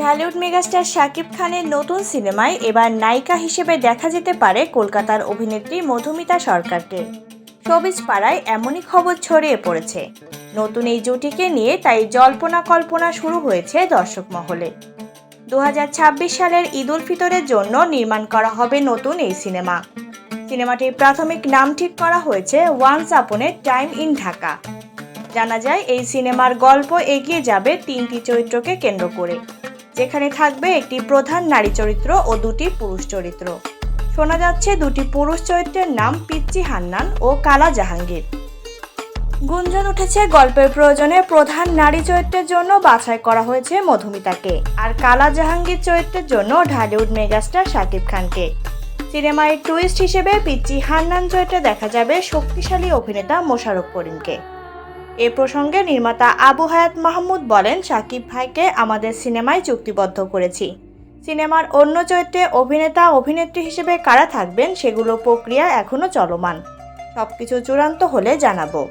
Dhallywood megastar Shakib খানের নতুন সিনেমায় এবার নায়িকা হিসেবে দেখা যেতে পারে কলকাতার অভিনেত্রী মধুমিতা সরকারকে। সবিজ পাড়ায় এমনই খবর ছড়িয়ে পড়েছে। নতুন এই জুটিকে নিয়ে তাই জল্পনা কল্পনা শুরু হয়েছে দর্শক মহলে। দু হাজার ছাব্বিশ সালের ঈদ উল ফিতরের জন্য নির্মাণ করা হবে নতুন এই সিনেমা। সিনেমাটির প্রাথমিক নাম ঠিক করা হয়েছে ওয়ান্স আপনের টাইম ইন ঢাকা। জানা যায়, এই সিনেমার গল্প এগিয়ে যাবে তিনটি চরিত্রকে কেন্দ্র করে। যেখানে থাকবে একটি প্রধান নারী চরিত্র ও দুটি পুরুষ চরিত্র। শোনা যাচ্ছে দুটি পুরুষ চরিত্রের নাম পিচ্চি হান্নান ও কালা জাহাঙ্গীর। গুঞ্জন উঠেছে গল্পের প্রয়োজনে প্রধান নারী চরিত্রের জন্য বাছাই করা হয়েছে মধুমিতাকে। আর কালা জাহাঙ্গীর চরিত্রের জন্য ঢালিউড মেগাস্টার শাকিব খানকে। সিনেমায় টুইস্ট হিসেবে পিচ্চি হান্নান চরিত্রে দেখা যাবে শক্তিশালী অভিনেতা মোশাররফ করিমকে। এ প্রসঙ্গে নির্মাতা আবু হায়াত মাহমুদ বলেন, সাকিব ভাইকে আমাদের সিনেমায় চুক্তিবদ্ধ করেছি। সিনেমার অন্য চরিত্রে অভিনেতা, অভিনেত্রী হিসেবে কারা থাকবেন, সেগুলো প্রক্রিয়া এখনও চলমান। সবকিছু চূড়ান্ত হলে জানাব।